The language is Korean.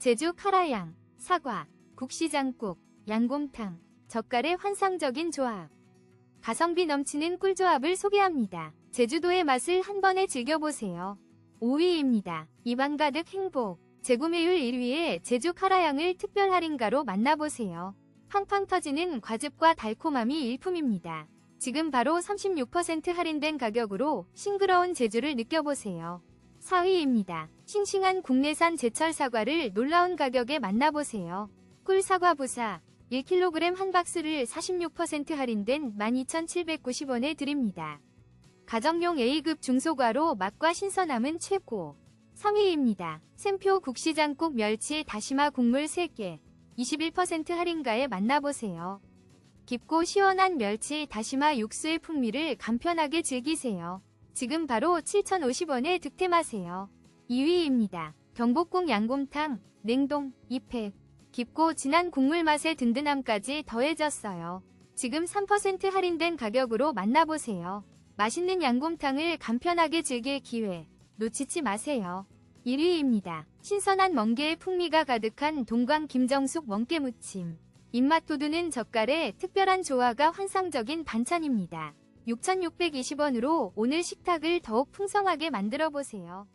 제주 카라양, 사과, 국시장국, 양곰탕, 젓갈의 환상적인 조합. 가성비 넘치는 꿀조합을 소개합니다. 제주도의 맛을 한 번에 즐겨보세요. 5위입니다. 입안 가득 행복. 재구매율 1위의 제주 카라양을 특별 할인가로 만나보세요. 팡팡 터지는 과즙과 달콤함이 일품입니다. 지금 바로 36% 할인된 가격으로 싱그러운 제주를 느껴보세요. 4위입니다. 싱싱한 국내산 제철 사과를 놀라운 가격에 만나보세요. 꿀사과 부사 1kg 한 박스를 46% 할인된 12,790원에 드립니다. 가정용 A급 중소과로 맛과 신선함은 최고. 3위입니다. 샘표 국시장국 멸치 다시마 국물 3개 21% 할인가에 만나보세요. 깊고 시원한 멸치 다시마 육수의 풍미를 간편하게 즐기세요. 지금 바로 7,050원에 득템하세요. 2위입니다. 경복궁 양곰탕, 냉동, 2팩. 깊고 진한 국물 맛의 든든함까지 더해졌어요. 지금 3% 할인된 가격으로 만나보세요. 맛있는 양곰탕을 간편하게 즐길 기회 놓치지 마세요. 1위입니다. 신선한 멍게의 풍미가 가득한 동광 김정숙 멍게 무침. 입맛 돋우는 젓갈의 특별한 조화가 환상적인 반찬입니다. 6,620원으로 오늘 식탁을 더욱 풍성하게 만들어 보세요.